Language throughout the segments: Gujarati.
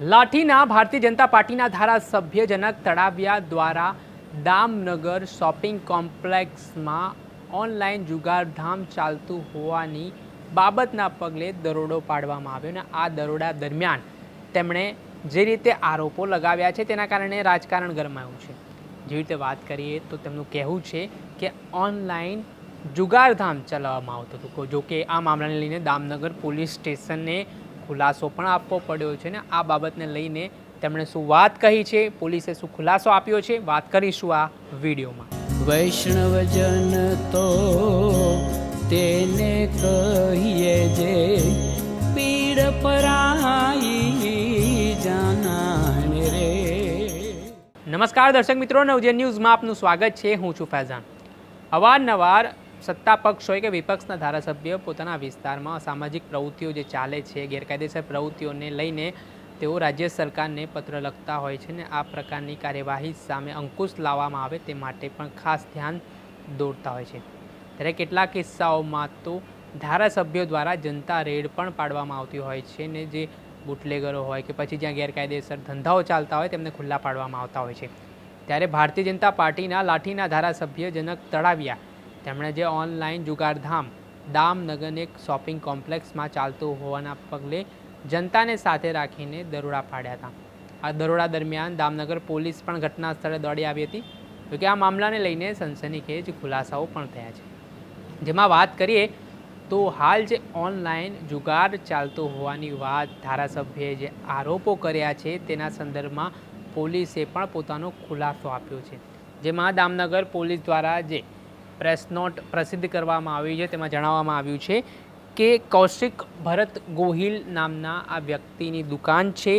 લાઠીના ભારતીય જનતા પાર્ટીના ધારાસભ્ય જનક તળાવિયા દ્વારા દામનગર શોપિંગ કોમ્પ્લેક્સમાં ઓનલાઈન જુગારધામ ચાલતું હોવાની બાબતના પગલે દરોડો પાડવામાં આવ્યો અને આ દરોડા દરમિયાન તેમણે જે રીતે આરોપો લગાવ્યા છે તેના કારણે રાજકારણ ગરમાયું છે. જેવી રીતે વાત કરીએ તો તેમનું કહેવું છે કે ઓનલાઈન જુગારધામ ચલાવવામાં આવતું હતું. જોકે આ મામલાને લઈને દામનગર પોલીસ સ્ટેશનને ખુલાસો પણ આપવો પડ્યો છે ને આ બાબતને લઈને તેમણે શું વાત કહી છે? પોલીસે શું ખુલાસો આપ્યો છે? વાત કરીશું આ વિડીયોમાં. વૈષ્ણવજન તો તેને કહીએ જે પીડ પરાઈ જાનાને રે. નમસ્કાર દર્શક મિત્રો નવજન ન્યૂઝમાં આપનું સ્વાગત છે. હું છું ફૈઝાન. અવારનવાર સત્તા પક્ષ હોય કે વિપક્ષના ધારાસભ્ય પોતાના વિસ્તારમાં અસામાજિક પ્રવૃત્તિઓ જે ચાલે છે, ગેરકાયદેસર પ્રવૃત્તિઓને લઈને તેઓ રાજ્ય સરકારને પત્ર લખતા હોય છે ને આ પ્રકારની કાર્યવાહી સામે અંકુશ લાવવામાં આવે તે માટે પણ ખાસ ધ્યાન દોરતા હોય છે. ત્યારે કેટલાક કિસ્સાઓમાં તો ધારાસભ્યો દ્વારા જનતા રેડ પણ પાડવામાં આવતી હોય છે ને જે બુટલેગરો હોય કે પછી જ્યાં ગેરકાયદેસર ધંધાઓ ચાલતા હોય તેમને ખુલ્લા પાડવામાં આવતા હોય છે. ત્યારે ભારતીય જનતા પાર્ટીના લાઠીના ધારાસભ્ય જનક તળાવિયા તેમણે જે ઓનલાઈન જુગારધામ દામનગરને એક શોપિંગ કોમ્પ્લેક્સમાં ચાલતું હોવાના પગલે જનતાને સાથે રાખીને દરોડા પાડ્યા હતા. આ દરોડા દરમિયાન દામનગર પોલીસ પણ ઘટના સ્થળે દોડી આવી હતી. જોકે આ મામલાને લઈને સનસનીખેજ ખુલાસાઓ પણ થયા છે. જેમાં વાત કરીએ તો હાલ જે ઓનલાઈન જુગાર ચાલતો હોવાની વાત ધારાસભ્યએ જે આરોપો કર્યા છે તેના સંદર્ભમાં પોલીસે પણ પોતાનો ખુલાસો આપ્યો છે. જેમાં દામનગર પોલીસ દ્વારા જે પ્રેસ નોટ પ્રસિદ્ધ કરવામાં આવી છે. તેમાં જણાવવામાં આવ્યું છે કે કૌશિક ભરત ગોહિલ નામના આ વ્યક્તિની દુકાન છે.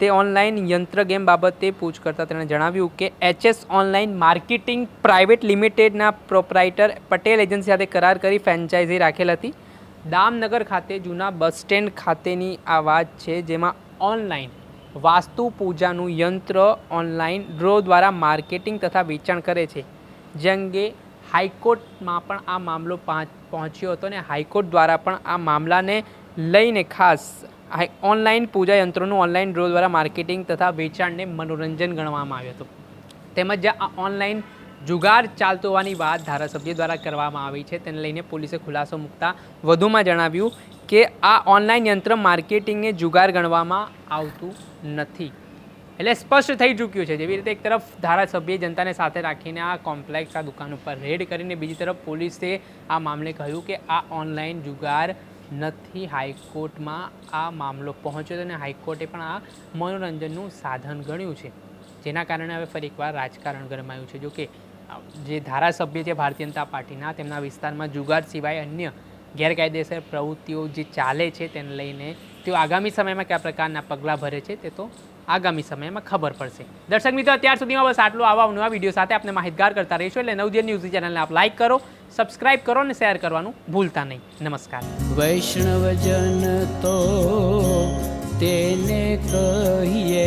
તે ઓનલાઈન યંત્ર ગેમ બાબતે પૂછ કરતાં તેણે જણાવ્યું કે એચએસ ઓનલાઈન માર્કેટિંગ પ્રાઇવેટ લિમિટેડના પ્રોપરાઇટર પટેલ એજન્સી સાથે કરાર કરી ફ્રેન્ચાઇઝી રાખેલ હતી. દામનગર ખાતે જૂના બસ સ્ટેન્ડ ખાતેની આ વાત છે, જેમાં ઓનલાઈન વાસ્તુ પૂજાનું યંત્ર ઓનલાઈન ડ્રો દ્વારા માર્કેટિંગ તથા વેચાણ કરે છે. જે અંગે હાઈકોર્ટમાં પણ આ મામલો પહોંચ- પહોંચ્યો હતો ને હાઈકોર્ટ દ્વારા પણ આ મામલાને લઈને ખાસ ઓનલાઈન પૂજા યંત્રોનું ઓનલાઈન ડ્રો દ્વારા માર્કેટિંગ તથા વેચાણને મનોરંજન ગણવામાં આવ્યું હતું. તેમજ આ ઓનલાઈન જુગાર ચાલતો હોવાની વાત ધારાસભ્ય દ્વારા કરવામાં આવી છે. તેને લઈને પોલીસે ખુલાસો મૂકતા વધુમાં જણાવ્યું કે આ ઓનલાઈન યંત્ર માર્કેટિંગને જુગાર ગણવામાં આવતું નથી. એટલે સ્પષ્ટ થઈ ચૂક્યું છે. જેવી રીતે એક તરફ ધારાસભ્ય જનતાને સાથે રાખીને આ કોમ્પ્લેક્સ, આ દુકાન ઉપર રેડ કરીને બીજી તરફ પોલીસે આ મામલે કહ્યું કે આ ઓનલાઈન જુગાર નથી. હાઈકોર્ટમાં આ મામલો પહોંચ્યો અને હાઈકોર્ટે પણ આ મનોરંજનનું સાધન ગણ્યું છે. જેના કારણે હવે ફરી એકવાર રાજકારણ ગરમાયું છે. જોકે જે ધારાસભ્ય છે ભારતીય જનતા પાર્ટીના, તેમના વિસ્તારમાં જુગાર સિવાય અન્ય ગેરકાયદેસર પ્રવૃત્તિઓ જે ચાલે છે તેને લઈને તેઓ આગામી સમયમાં કયા પ્રકારના પગલાં ભરે છે તે તો આગામી સમયમાં ખબર પડશે. દર્શક મિત્રો, અત્યાર સુધીમાં બસ આટલું. આવા નવા વીડિયો સાથે આપણે માહિતગાર કરતા રહીશું. એટલે નવજન ન્યૂઝ ચેનલને આપ લાઈક કરો સબસ્ક્રાઇબ કરો અને શેર કરવાનું ભૂલતા નહીં. નમસ્કાર. વૈષ્ણવજન તો તેને કહીએ